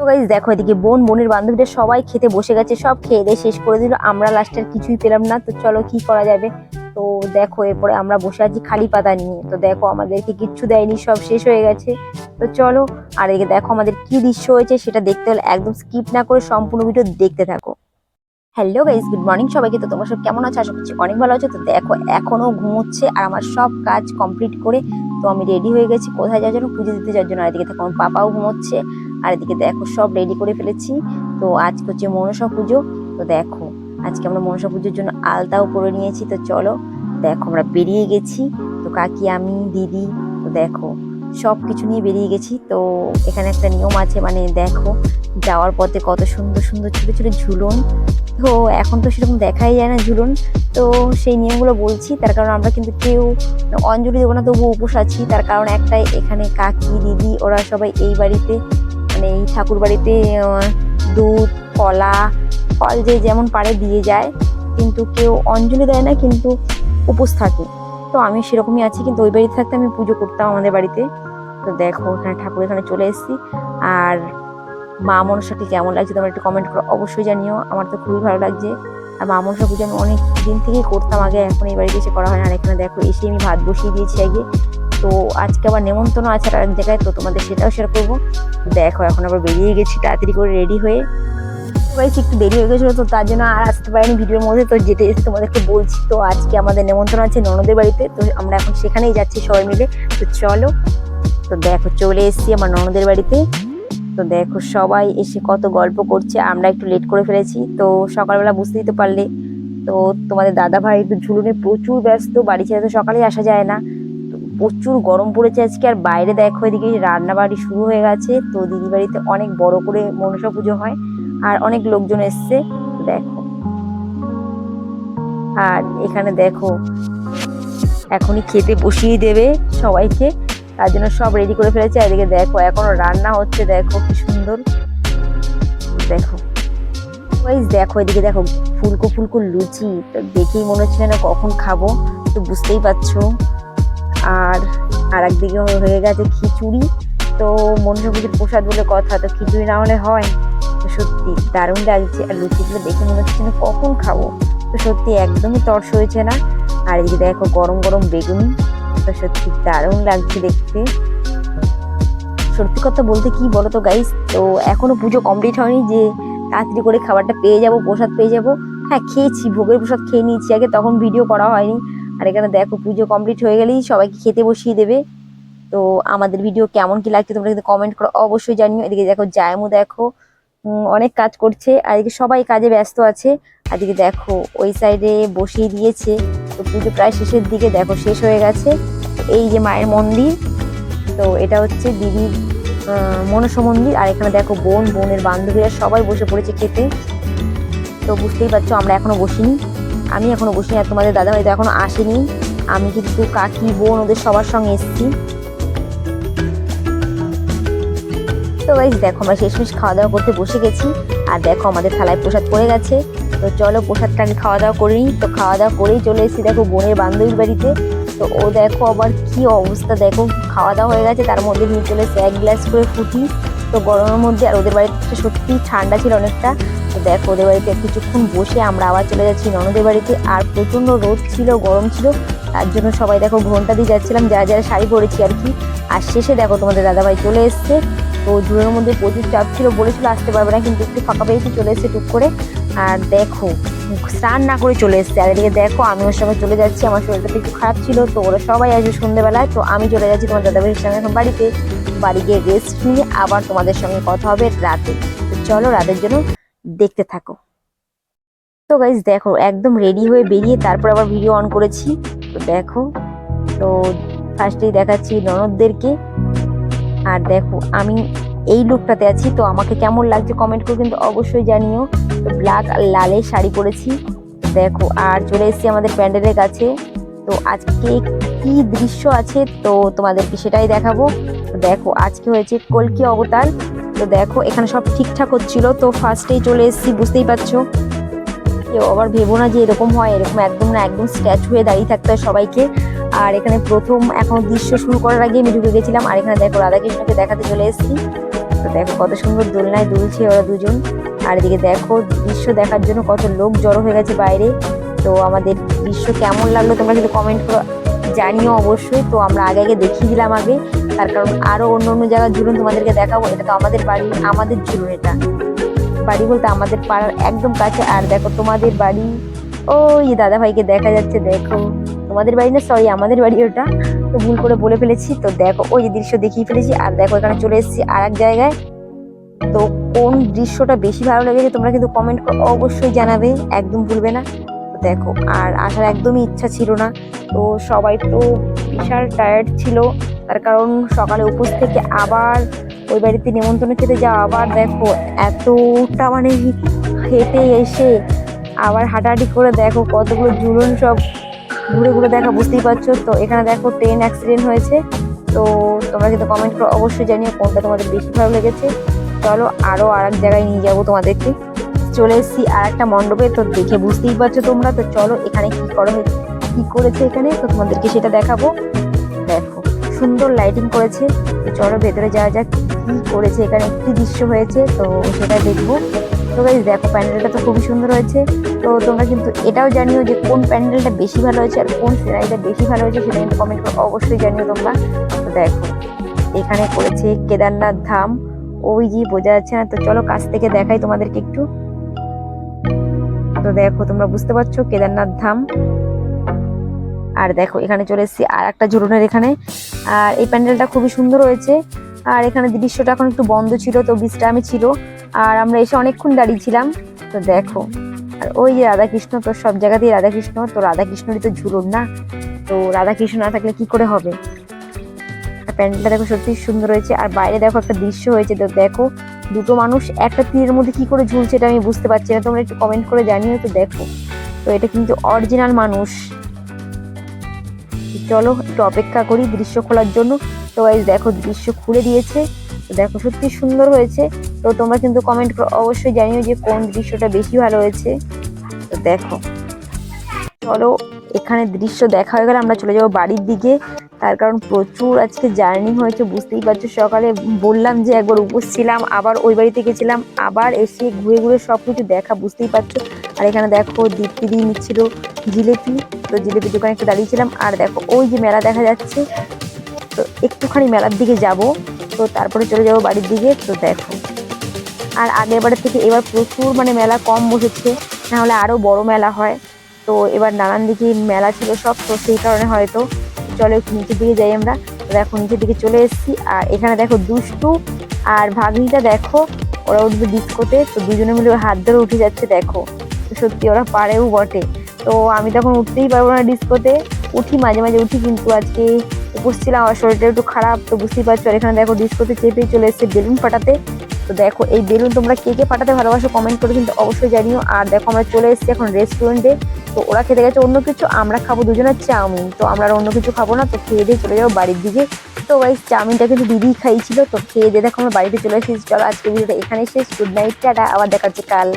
তো গাইজ দেখো এদিকে বোন, বোনের বান্ধবীরা সবাই খেতে বসে গেছে, সব খেয়ে দিয়ে শেষ করে দিল। আমরা লাস্টের কিছুই পেলাম না, তো চলো কি করা যাবে? তো দেখো, এরপরে আমরা বসে আছি খালি পাতা নিয়ে। তো দেখো, আমাদেরকে কিচ্ছু দেয়নি, সব শেষ হয়ে গেছে। তো চলো, আর এদিকে দেখো আমাদের কি দৃশ্য হয়েছে, সেটা দেখতে হলে একদম স্কিপ না করে সম্পূর্ণ ভিডিও দেখতে থাকো। হ্যালো গাইজ গুড মর্নিং সবাইকে। তো তোমরা সব কেমন আছো? আশা করছি অনেক ভালো আছো। তো দেখো, এখনও ঘুমোচ্ছে আর আমার সব কাজ কমপ্লিট করে তো আমি রেডি হয়ে গেছি কোথায় যাওয়ার জন্য? পুজো দিতে যাওয়ার জন্য। আর এদিকে দেখো, আমার পাপাও ঘুমোচ্ছে। আর এদিকে দেখো, সব রেডি করে ফেলেছি। তো আজকে হচ্ছে মনসা পুজো। তো দেখো, আজকে আমরা মনসা পুজোর জন্য আলতাও করে নিয়েছি। তো চলো, দেখো আমরা বেরিয়ে গেছি। তো কাকি, আমি, দিদি, তো দেখো। সব কিছু নিয়ে বেরিয়ে গেছি। তো এখানে একটা নিয়ম আছে মানে দেখো যাওয়ার পথে কত সুন্দর সুন্দর ছোটো ছোটো ঝুলন। তো এখন তো সেরকম দেখাই যায় না ঝুলন। তো সেই নিয়মগুলো বলছি, তার কারণ আমরা কিন্তু কেউ অঞ্জলি দেবো না তবু উপোস আছি। তার কারণ একটাই, এখানে কাকি, দিদি, ওরা সবাই এই বাড়িতে মানে এই ঠাকুর বাড়িতে দুধ, কলা, ফল যে যেমন পারে দিয়ে যায়। কিন্তু কেউ অঞ্জলি দেয় না, কিন্তু উপোস থাকে। তো আমি সেরকমই আছি, কিন্তু ওই বাড়িতে থাকতে আমি পুজো করতাম আমাদের বাড়িতে। তো দেখো এখানে ঠাকুর এখানে চলে এসেছি। আর মা মনসাকে কেমন লাগছে তোমরা একটু কমেন্ট করো, অবশ্যই জানিও। আমার তো খুবই ভালো লাগছে। আর মা মনসা পুজো আমি অনেক দিন থেকেই করতাম আগে, এখন এই বাড়িতে এসে করা হয় না। আর এখানে দেখো, এসে আমি ভাত বসিয়ে দিয়েছি আগে। তো আজকে আবার নেমন্তন্ন আছে আর এক জায়গায়, তো তোমাদের সেটাও শেয়ার করব। দেখো, এখন আবার বেরিয়ে গেছি, তাড়াতাড়ি করে রেডি হয়ে। হয়েছে একটু দেরি হয়ে গেছিল, তো তার জন্য আর আসতে পারিনি ভিডিওর মধ্যে। তো যেতে যেতে তোমাদেরকে বলছি, তো আজকে আমাদের নেমন্ত্রণ আছে ননদের বাড়িতে, তো আমরা এখন সেখানেই যাচ্ছি সবাই মিলে। তো চলো, তো দেখো, চলে এসেছি আমার ননদের বাড়িতে। তো দেখো, সবাই এসে কত গল্প করছে, আমরা একটু লেট করে ফেলেছি, তো সকালবেলা বুঝতেই তো পারলে। তো তোমাদের দাদা ভাই একটু ঝুলুনে প্রচুর ব্যস্ত, বাড়ি ছেড়ে তো সকালেই আসা যায় না। তো প্রচুর গরম পড়েছে আজকে, আর বাইরে দেখো, এদিকে রান্না বাড়ি শুরু হয়ে গেছে। তো দিদি বাড়িতে অনেক বড় করে মনসা পুজো হয়। আর অনেক লোকজন এসছে, দেখো। আর এখানে দেখো, এখনই খেতে বসিয়ে দেবে সবাইকে, তার জন্য সব রেডি করে ফেলেছে। এদিকে দেখো এখনও রান্না হচ্ছে, দেখো কি সুন্দর। দেখো। দেখো, এদিকে দেখো, ফুলকো ফুলকো লুচি। দেখেই মনে হচ্ছে না কখন খাব, তো বুঝতেই পারছ। আর আর একদিকে হয়ে গেছে খিচুড়ি। তো মনসা প্রসাদ বলে কথা, তো খিচুড়ি না হলে হয়। সত্যি দারুণ লাগছে। আর লুচিগুলো দেখে মনে হচ্ছে না কখন খাব। তো সত্যি একদমই তর্স হয়েছে না। আর এদিকে দেখো, গরম গরম বেগুনি। তো সত্যি দারুণ লাগছে দেখতে। সত্যি কথা বলতে কি বলো তো গাইস তো এখনও পুজো কমপ্লিট হয়নি যে তাড়াতাড়ি করে খাবারটা পেয়ে যাব, প্রসাদ পেয়ে যাব। হ্যাঁ খেয়েছি, ভোগের প্রসাদ খেয়ে নিয়েছি আগে, তখন ভিডিও করা হয়নি। আর এখানে দেখো পুজো কমপ্লিট হয়ে গেলেই সবাইকে খেতে বসিয়ে দেবে। তো আমাদের ভিডিও কেমন কি লাগছে তোমরা কিন্তু কমেন্ট করো অবশ্যই জানিও। এদিকে দেখো, জায়মু দেখো অনেক কাজ করছে। আর এদিকে সবাই কাজে ব্যস্ত আছে। আর এদিকে দেখো, ওই সাইডে বসিয়ে দিয়েছে। তো পুজো প্রায় শেষের দিকে দেখো, শেষ হয়ে গেছে। এই যে মায়ের মন্দির, তো এটা হচ্ছে দিদির মনসা মন্দির। আর এখানে দেখো বোন, বোনের বান্ধবীরা সবাই বসে পড়েছে খেতে। তো বুঝতেই পারছ, আমরা এখনও বসিনি। আমি এখনও বসিনি। আর তোমাদের দাদা হয়তো এখনও আসেনি। আমি কিন্তু কাকি, বোন ওদের সবার সঙ্গে এসেছি। তো গাইজ দেখো আমরা শেষমেশ খাওয়া দাওয়া করতে বসে গেছি। আর দেখো আমাদের থালায় প্রসাদ পড়ে গেছে। তো চলো প্রসাদটা আমি খাওয়া দাওয়া করি তো খাওয়া দাওয়া করেই চলে এসেছি দেখো বোনের বান্ধবীর বাড়িতে। তো ও দেখো আবার কি অবস্থা, দেখো খাওয়া দাওয়া হয়ে গেছে। তার মধ্যে নিয়ে চলে এক গ্লাস করে ফুটি। তো গরমের মধ্যে আর ওদের বাড়িতে সত্যি ঠান্ডা ছিল অনেকটা। তো দেখো ওদের বাড়িতে কিছুক্ষণ বসে আমরা আবার চলে যাচ্ছি ননদের বাড়িতে। আর প্রচণ্ড রোদ ছিল, গরম ছিল। তার জন্য সবাই দেখো ঘণ্টা দিয়ে যাচ্ছিলাম। যারা যারা শাড়ি পরেছি আর কি। আর শেষে দেখো তোমাদের দাদাভাই চলে এসছে। তো জুড়ের মধ্যে প্রচুর চাপ ছিল, বলেছিল আসতে পারবে না, কিন্তু একটু ফাঁকা পেয়েছি, চলে এসছে টুক করে। আর দেখো, স্নান না করে চলে এসছে, আর এদিকে দেখো, আমি ওর সঙ্গে চলে যাচ্ছি, আমার শরীরটা একটু খারাপ ছিল, তো ওরা সবাই আসবে সন্ধ্যেবেলায় তো আমি চলে যাচ্ছি তোমার দাদাভাইয়ের সঙ্গে এখন বাড়িতে। বাড়ি গিয়ে রেস্ট নিয়ে আবার তোমাদের সঙ্গে কথা হবে রাতে। চলো রাতের জন্য দেখতে থাকো। তো গাইজ দেখো, একদম রেডি হয়ে বেরিয়ে তারপর আবার ভিডিও অন করেছি। তো দেখো, তো ফার্স্টেই দেখাচ্ছি ননদদেরকে। আর দেখো, আমি এই লুকটাতে আছি, তো আমাকে কেমন লাগছে কমেন্ট করে কিন্তু অবশ্যই জানিও। তো ব্ল্যাক আর লালের শাড়ি পরেছি। দেখো, আর চলে এসেছি আমাদের প্যান্ডেলের কাছে। তো আজকে কি দৃশ্য আছে, তো তোমাদেরকে সেটাই দেখাবো। দেখো, আজকে হয়েছে কলকি অবতার। তো দেখো, এখানে সব ঠিকঠাক হচ্ছিল। তো ফার্স্টেই চলে এসেছি, বুঝতেই পারছ? কেউ আবার ভেবো না যে এরকম হয়, এরকম একদম না, একদম স্ট্যাচু হয়ে দাঁড়িয়ে থাকতে হয় সবাইকে। আর এখানে প্রথম এখন দৃশ্য শুরু করার আগে আমি ঢুকে গেছিলাম। আর এখানে দেখো রাধাকৃষ্ণকে দেখাতে চলে এসেছি। তো দেখো কত সুন্দর দোলনায় দুলছে ওরা দুজন। আর এদিকে দেখো দৃশ্য দেখার জন্য কত লোক জড়ো হয়ে গেছে বাইরে। তো আমাদের দৃশ্য কেমন লাগল তোমরা কিন্তু কমেন্ট করো জানিও অবশ্যই। তো আমরা আগে আগে দেখিয়ে দিলাম আগে। তার কারণ আরও অন্য অন্য জায়গার ঝুলন তোমাদেরকে দেখাবো। এটা তো আমাদের বাড়ি, আমাদের ঝুলন এটা। বাড়ি বলতে আমাদের পাড়ার একদম কাছে। আর দেখো তোমাদের বাড়ি, ওই দাদা ভাইকে দেখা যাচ্ছে, দেখো। তোমাদের বাড়ি না? সরি আমাদের বাড়ি ওটা। তো ভুল করে বলে ফেলেছি। তো দেখো, ওই যে দৃশ্য দেখিয়ে ফেলেছি। আর দেখো, এখানে চলে এসেছি আর এক জায়গায়। তো কোন দৃশ্যটা বেশি ভালো লেগেছে তোমরা কিন্তু কমেন্ট অবশ্যই জানাবে। একদম ভুলবে না। দেখো, আর আসার একদমই ইচ্ছা ছিল না। তো সবাই তো বিশাল টায়ার্ড ছিল। তার কারণ সকালে উপোস থেকে আবার ওই বাড়িতে নেমন্তন্ন খেতে যাওয়া। আবার দেখো, এতটা মানে হেঁটে এসে আবার হাঁটাহাঁটি করে দেখো, কতগুলো ঝুলন সব ঘুরে ঘুরে দেখা, বুঝতেই পারছ? তো এখানে দেখো ট্রেন অ্যাক্সিডেন্ট হয়েছে। তো তোমরা কিন্তু কমেন্ট করে অবশ্যই জানিও কোনটা তোমাদের বেশি ভালো লেগেছে। চলো আরও আর এক জায়গায় নিয়ে যাব তোমাদেরকে। চলে এসেছি আর একটা মণ্ডপে, তো দেখে বুঝতেই পারছ তোমরা। তো চলো এখানে কি করা হয়েছে, কি করেছে এখানে? তো তোমাদেরকে সেটা দেখাবো। দেখো, সুন্দর লাইটিং করেছে। তো চলো ভেতরে যাওয়া যাক, কি করেছে এখানে একটি দৃশ্য হয়েছে, তো সেটা দেখব। তো দেখো প্যান্ডেলটা তো খুবই সুন্দর হয়েছে। তো তোমরা কিন্তু এটাও জানিও যে কোন প্যান্ডেলটা বেশি ভালো হয়েছে আর কোন সিনারিটা বেশি ভালো হয়েছে সেটা কিন্তু কমেন্ট করে অবশ্যই জানিও তোমরা। তো দেখো, এখানে করেছে কেদারনাথ ধাম। ওই যে বোঝা যাচ্ছে না, তো চলো কাছ থেকে দেখাই তোমাদেরকে একটু। তো দেখো, তোমরা বুঝতে পারছ কেদারনাথ ধাম। আর দেখো, এখানে চলে এসেছি আর একটা ঝুলনের এখানে। আর এই প্যান্ডেলটা খুবই সুন্দর হয়েছে। আর এখানে দৃশ্যটা এখন একটু বন্ধ ছিল, তো বিশ্রামে ছিল। আর আমরা এসে অনেকক্ষণ দাঁড়িয়েছিলাম তো দেখো আর ওই যে রাধাকৃষ্ণ তো সব জায়গাতেই রাধাকৃষ্ণ, তো রাধাকৃষ্ণরই তো ঝুলুন না? তো রাধাকৃষ্ণ না থাকলে কি করে হবে? আর প্যান্ডেলটা দেখো সত্যি সুন্দর হয়েছে। আর বাইরে দেখো একটা দৃশ্য হয়েছে, তো দেখো দুটো মানুষ একটা তীরের মধ্যে কি করে ঝুলছে এটা আমি বুঝতে পারছি না। তোমরা একটু কমেন্ট করে জানিও তো দেখো। তো এটা কিন্তু অরিজিনাল মানুষ। চলো একটু অপেক্ষা করি দৃশ্য খোলার জন্য। তো দেখো দৃশ্য খুলে দিয়েছে। দেখো সত্যি সুন্দর হয়েছে। তো তোমরা কিন্তু কমেন্ট করে অবশ্যই জানিও যে কোন দৃশ্যটা বেশি ভালো হয়েছে। তো দেখো। চলো, এখানে দৃশ্য দেখা হয়ে গেলে, আমরা চলে যাব বাড়ির দিকে। তার কারণ প্রচুর আজকে জার্নি হয়েছে, বুঝতেই পারছ। সকালে বললাম যে একবার উপোস ছিলাম, আবার ওই বাড়িতে গেছিলাম, আবার এসে ঘুরে ঘুরে সব কিছু দেখা, বুঝতেই পারছ। আর এখানে দেখো দীপ্তি দিয়ে নিচ্ছিল জিলেপি। তো জিলেপি দোকানে একটু দাঁড়িয়েছিলাম আর দেখো ওই যে মেলা দেখা যাচ্ছে। তো একটুখানি মেলার দিকে যাব। তো তারপরে চলে যাব বাড়ির দিকে। তো দেখো। আর আগের বারের থেকে এবার প্রচুর মানে মেলা কম বসেছে নাহলে আরও বড় মেলা হয়। তো এবার নানান দিকে মেলা ছিল সব, তো সেই কারণে হয়তো চলো একটু নিচের দিকে যাই আমরা। দেখো নিচের দিকে চলে এসেছি, আর এখানে দেখো দুষ্টু আর ভাগ্নিটা দেখো, ওরা উঠবে ডিস্কোতে, তো দুজনে মিলে হাত ধরে উঠে যাচ্ছে দেখো। তো সত্যি ওরা পারেও বটে। তো আমি তখন উঠতেই পারব না ডিস্কোতে, উঠি মাঝে মাঝে উঠি, কিন্তু আজকে বসছিলাম আমার শরীরটা একটু খারাপ, তো বুঝতেই পারছ। আর এখানে দেখো ডিস্কোতে চেপেই চলে এসেছে বেলুন ফাটাতে তো দেখো, এই বেলুন তোমরা কে কে ফাটাতে ভালোবাসো কমেন্ট করে কিন্তু অবশ্যই জানিও। আর দেখো, আমরা চলে এসেছি এখন রেস্টুরেন্টে তো ওরা খেতে গেছে অন্য কিছু, আমরা খাব দুজনের চাউমিন। তো আমরা অন্য কিছু খাব না, তো খেয়ে দিয়ে চলে যাব বাড়ির দিকে। তো ওই চাউমিনটা কিন্তু দিদি খাইছিল তো খেয়ে দিয়ে দেখো আমরা বাড়িতে চলে এসেছি। চলো আজকে ভিডিওটা এখানে শেষ। গুড নাইট টাটা। আবার দেখাচ্ছে কাল।